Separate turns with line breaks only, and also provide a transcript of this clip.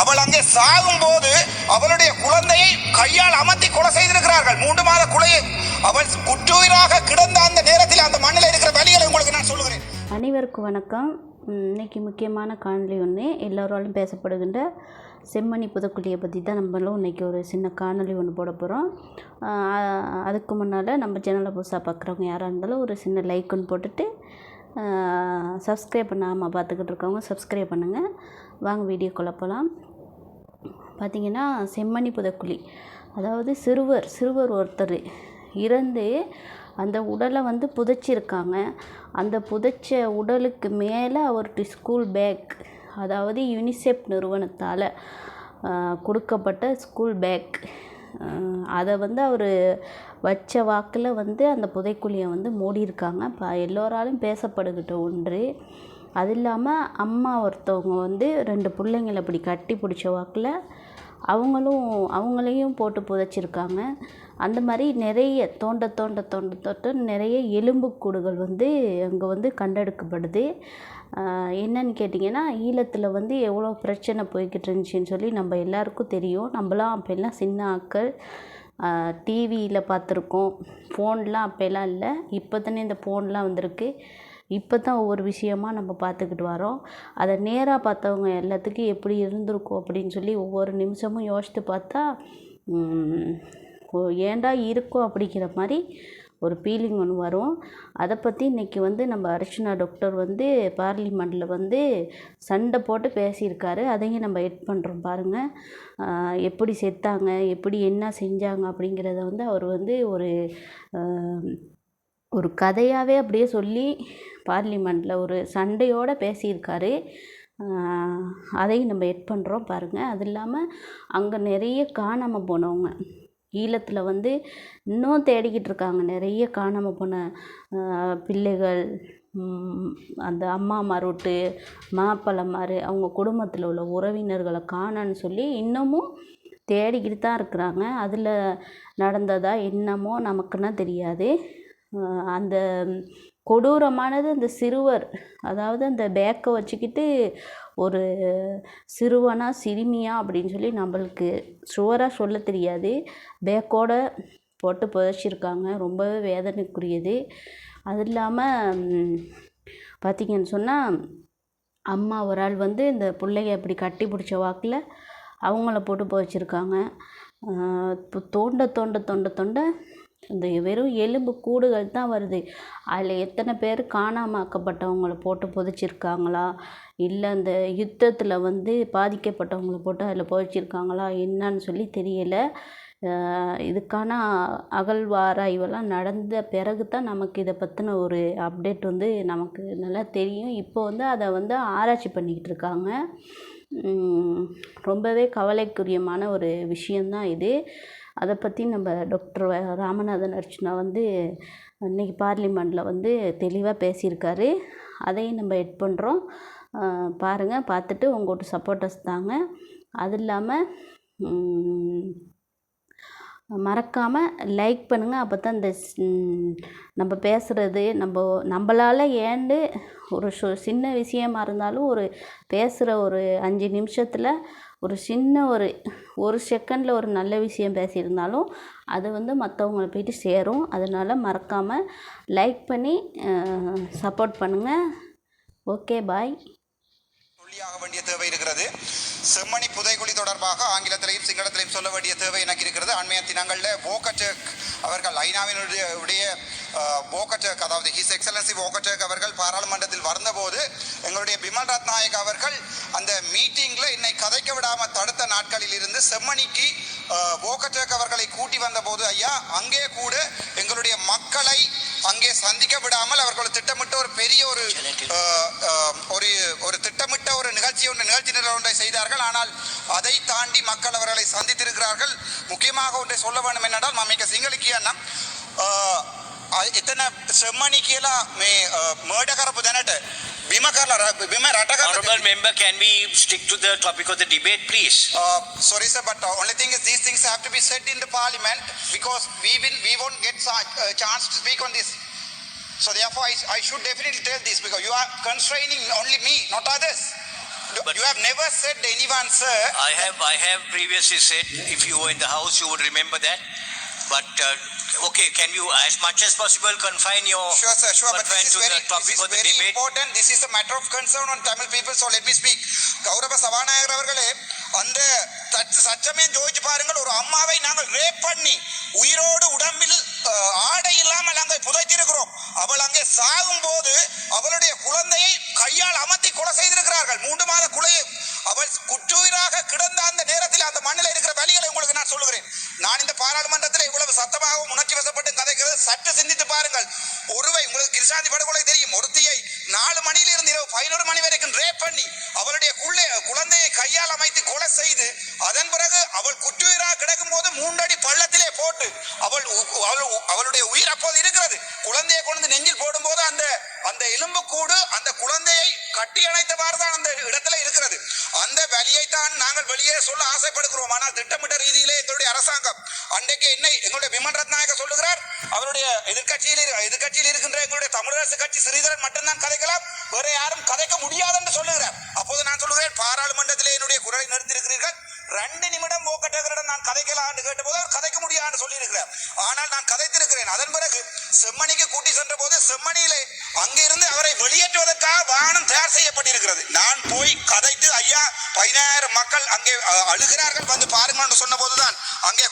அவள் அங்கே சாகும் போது அவளுடைய குழந்தையை கையால் அமர்த்தி கொலை செய்திருக்கிறார்கள். மூன்று மாத குலையை அவள் குற்றுயிராக கிடந்த அந்த நேரத்தில் அந்த மண்ணில் இருக்கிற வழிகளை உங்களுக்கு நான் சொல்லுகிறேன்.
அனைவருக்கும் வணக்கம். இன்னைக்கு முக்கியமான காணொலி ஒன்று எல்லோராலும் பேசப்படுகின்ற செம்மணி புதக்குழியை பற்றி தான் நம்மளும் இன்றைக்கி ஒரு சின்ன காணொலி ஒன்று போட போகிறோம் அதுக்கு முன்னால் நம்ம சேனலை புதுசாக பார்க்குறவங்க யாராக இருந்தாலும் ஒரு சின்ன லைக் ஒன்று போட்டுட்டு சப்ஸ்கிரைப் பண்ணாமல் பார்த்துக்கிட்டு இருக்கவங்க சப்ஸ்கிரைப் பண்ணுங்கள் வாங்க வீடியோக்குள்ளே போகலாம் பார்த்தீங்கன்னா செம்மணி புதக்குழி. அதாவது சிறுவர் சிறுவர் ஒருத்தர் இறந்து அந்த உடலை வந்து புதைச்சிருக்காங்க. அந்த புதைச்ச உடலுக்கு மேலே அவர்கிட்ட ஸ்கூல் பேக் அதாவது யுனிசெஃப் நிறுவனத்தால் கொடுக்கப்பட்ட ஸ்கூல் பேக் அதை வந்து அவர் வச்ச வாக்கில் வந்து அந்த புதைக்குழியை வந்து மூடியிருக்காங்க. இப்போ எல்லோராலும் பேசப்படுகிட்ட ஒன்று. அது இல்லாமல் அம்மா ஒருத்தவங்க வந்து ரெண்டு பிள்ளைங்களை இப்படி கட்டி பிடிச்ச வாக்கில் அவங்களும் அவங்களையும் போட்டு புதைச்சிருக்காங்க. அந்த மாதிரி நிறைய தோண்ட தோண்ட தோண்ட தோண்ட நிறைய எலும்புக்கூடுகள் வந்து அங்கே வந்து கண்டெடுக்கப்படுது. என்னன்னு கேட்டிங்கன்னா ஈழத்தில் வந்து எவ்வளோ பிரச்சனை போய்கிட்டு இருந்துச்சுன்னு சொல்லி நம்ம எல்லாருக்கும் தெரியும். நம்மளாம் அப்போல்லாம் சின்ன ஆட்கள். டிவியில் பார்த்துருக்கோம். ஃபோன்லாம் அப்போல்லாம் இல்லை. இப்போ தானே இந்த ஃபோன்லாம் வந்திருக்கு. இப்போ தான் ஒவ்வொரு விஷயமா நம்ம பார்த்துக்கிட்டு வரோம். அதை நேராக பார்த்தவங்க எல்லாத்துக்கும் எப்படி இருந்திருக்கும் அப்படின்னு சொல்லி ஒவ்வொரு நிமிஷமும் யோசித்து பார்த்தா ஏன்டா இருக்கோம் அப்படிங்கிற மாதிரி ஒரு ஃபீலிங் ஒன்று வரும். அதை பற்றி இன்றைக்கி வந்து நம்ம அர்ச்சனா டாக்டர் வந்து பார்லிமெண்ட்டில் வந்து சண்டை போட்டு பேசியிருக்காரு. அதையும் நம்ம எட் பண்ணுறோம் பாருங்கள் எப்படி செத்தாங்க எப்படி என்ன செஞ்சாங்க அப்படிங்கிறத வந்து அவர் வந்து ஒரு ஒரு கதையாகவே அப்படியே சொல்லி பார்லிமெண்ட்டில் ஒரு சண்டையோடு பேசியிருக்காரு. அதையும் நம்ம எட் பண்ணுறோம் பாருங்கள் அது இல்லாமல் அங்கே நிறைய காணாமல் போனவங்க. ஈழத்தில் வந்து இன்னும் தேடிக்கிட்டு இருக்காங்க. நிறைய காணாமல் போன பிள்ளைகள் அந்த அம்மா மருட்டு மாப்பழமாறு அவங்க குடும்பத்தில் உள்ள உறவினர்களை காணோன்னு சொல்லி இன்னமும் தேடிக்கிட்டு தான் இருக்கிறாங்க. அதில் நடந்ததா என்னமோ நமக்குன்னா தெரியாது. அந்த கொடூரமானது அந்த சிறுவர் அதாவது அந்த பேக்கை வச்சுக்கிட்டு ஒரு சிறுவனா சிறுமியா அப்படின்னு சொல்லி நம்மளுக்கு ஷுவராக சொல்ல தெரியாது. பேக்கோட போட்டு புதைச்சிருக்காங்க. ரொம்பவே வேதனைக்குரியது. அது இல்லாமல் பார்த்திங்கன்னு சொன்னால் அம்மா ஒரு ஆள் வந்து இந்த பிள்ளைய இப்படி கட்டி பிடிச்ச வாக்கில் அவங்கள போட்டு புதைச்சிருக்காங்க. இப்போ தோண்ட தோண்ட தோண்ட தோண்ட இந்த வெறும் எலும்பு கூடுகள் தான் வருது. அதில் எத்தனை பேர் காணாமாக்கப்பட்டவங்கள போட்டு புதைச்சிருக்காங்களா? இல்லை அந்த யுத்தத்தில் வந்து பாதிக்கப்பட்டவங்கள போட்டு அதில் புதைச்சிருக்காங்களா? என்னன்னு சொல்லி தெரியலை. இதுக்கான அகழ்வாராய்வெல்லாம் நடந்த பிறகு தான் நமக்கு இதை பற்றின ஒரு அப்டேட் வந்து நமக்கு நல்லா தெரியும். இப்போ வந்து அதை வந்து ஆராய்ச்சி பண்ணிக்கிட்டு இருக்காங்க. ரொம்பவே கவலைக்குரியமான ஒரு விஷயந்தான் இது. அதை பற்றி நம்ம டாக்டர் வ- ராமநாதன் அர்ச்சனா வந்து இன்றைக்கி பார்லிமெண்ட்டில் வந்து தெளிவாக பேசியிருக்காரு. அதையும் நம்ம எட் பண்ணுறோம் பாருங்கள் பார்த்துட்டு உங்கள்கிட்ட சப்போர்ட்டர்ஸ் தாங்க. அது இல்லாமல் மறக்காமல் லைக் பண்ணுங்கள் அப்போ தான் இந்த நம்ம பேசுகிறது நம்ம நம்மளால் ஏண்டு ஒரு சின்ன விஷயமா இருந்தாலும் ஒரு பேசுகிற ஒரு அஞ்சு நிமிஷத்தில் ஒரு சின்ன ஒரு ஒரு செகண்டில் ஒரு நல்ல விஷயம் பேசியிருந்தாலும் அது வந்து மற்றவங்கள போயிட்டு சேரும். அதனால் மறக்காமல் லைக் பண்ணி சப்போர்ட் பண்ணுங்கள் ஓகே பாய்
சொல்லியாக வேண்டிய தேவை இருக்கிறது. செம்மணி புதைகுழி தொடர்பாக ஆங்கிலத்திலையும் சிங்களத்திலையும் சொல்ல வேண்டிய தேவை எனக்கு இருக்கிறது. அண்மைய தினங்களில் போக்கட்டேக் அவர்கள் ஐநாவினுடைய வோக்கச்சேக் அதாவது ஹிஸ் எக்ஸலன்சி வோக்கச்சேக் அவர்கள் பாராளுமன்றத்தில் வந்தபோது எங்களுடைய பிமல் ரத்நாயக் அவர்கள் அந்த மீட்டிங்கில் என்னை கதைக்க விடாமல் தடுத்த நாட்களில் இருந்து செம்மணிக்கு வோக்கச்சேக் அவர்களை கூட்டி வந்தபோது ஐயா அங்கே கூட எங்களுடைய மக்களை அங்கே சந்திக்க விடாமல் அவர்கள் திட்டமிட்ட ஒரு பெரிய ஒரு ஒரு ஒரு திட்டமிட்ட ஒரு நிகழ்ச்சி ஒன்று நிகழ்ச்சி நிலை ஒன்றை செய்தார்கள். ஆனால் அதை தாண்டி மக்கள் அவர்களை சந்தித்திருக்கிறார்கள். முக்கியமாக ஒன்றை சொல்ல வேண்டும் என்னென்றால் மம்மிக்க சிங்களுக்கு அண்ணம் එතන සෙම්මණි කියලා මේ මර්ඩ කරපු දැනට බිම කරලා ර- බිම රට
Honorable
කරලා
member, can we stick to the topic of the debate, please?
Uh, sorry, sir, but uh, only thing is these things have to be said in the parliament because we will we won't get a uh, chance to speak on this. So therefore, I, I should definitely tell this because you are constraining only me, not others.
But
You have never said anyone, sir.
I have, I have previously said, if you were in the house, you would remember that. But, uh, okay, can you, as much as possible, confine your,
Sure, sir, sure, but this is very, this is very important. This is a matter of concern on Tamil people, so let me speak. கௌரவ சபாநாயகர் அவர்களே அந்த சச்சமயம் ஜோதிச்சு பாருங்கள் ஒரு அம்மாவை நாங்கள் rape பண்ணி உயிரோடு உடம்பில் ஆடை இல்லாமல் அங்கே புதைத்திருக்கிறோம் அவள் அங்கே சாகும் போது அவளுடைய குழந்தையை கையால் அமர்த்தி கொலை செய்திருக்கிறார்கள் மூன்று மாத குலையை அவள் குற்றுயிராக கிடந்த அந்த நேரத்தில் அந்த மண்ணில் இருக்கிற வழிகளை உங்களுக்கு நான் சொல்லுகிறேன் நான் இந்த பாராளுமன்றத்தில் சத்தமாகவும் உணர்ச்சி வசப்பட்டு கதைக்கிறது. சற்று சிந்தித்து பாருங்கள். ஒருவை உங்களுக்கு கிருஷாந்தி படுகொலை தெரியும். ஒருத்தியை நாலு மணியிலிருந்து இரவு பதினோரு மணி வரைக்கும் ரேப் பண்ணி அவளுடைய குள்ளே குழந்தையை கையால் அமைத்து கொலை செய்து அதன் பிறகு அவள் குற்றுயிராக கிடக்கும் போது மூன்றடி பள்ளத்திலே போட்டு அவள் உ- அவள் அவளுடைய உயிர் அப்போது இருக்கிறது. குழந்தையை கொண்டு நெஞ்சில் போடும்போது அந்த அந்த எலும்பு கூடு அந்த குழந்தையை கட்டி அணைத்தவாறு தான் அந்த இடத்துல இருக்கிறது. அந்த வழியை தான் நாங்கள் வெளியே சொல்ல ஆசைப்படுகிறோம். ஆனால் திட்டமிட்ட ரீதியிலே எங்களுடைய அரசாங்கம் அன்றைக்கு என்னை எங்களுடைய விமன் ரத்நாயக சொல்லுகிறார். அவருடைய எதிர்க்கட்சியில் எதிர்கட்சியில் எதிர்க்கட்சியில் இருக்கின்ற எங்களுடைய தமிழரசு கட்சி ஸ்ரீதரன் மட்டும்தான் கதைக்கலாம். வேற யாரும் கதைக்க முடியாது என்று சொல்லுகிறார். அப்போது நான் சொல்லுகிறேன் பாராளுமன்றத்திலே என்னுடைய குரலை நிறுத்தியிருக்கிறீர்கள். ரெண்டு நிமிடம் ஓக்கட்டகரிடம் நான் கதைக்கலாம் என்று கேட்டபோது அவர் கதைக்க முடியாது சொல்லி இருக்கிறார் ஆனால் நான் கதைத்திருக்கிறேன். அதன் பிறகு செம்மணிக்கு கூட்டி சென்ற போது செம்மணியிலே அங்கிருந்து அவரை வெளியேற்றுவதற்காக வாகனம் தயார் செய்யப்பட்டிருக்கிறது. நான் போய் கதைத்து ஐயா பதினாயிரம் மக்கள் அங்கே அழுகிறார்கள் வந்து பாருங்கள் என்று சொன்ன போதுதான் அங்கே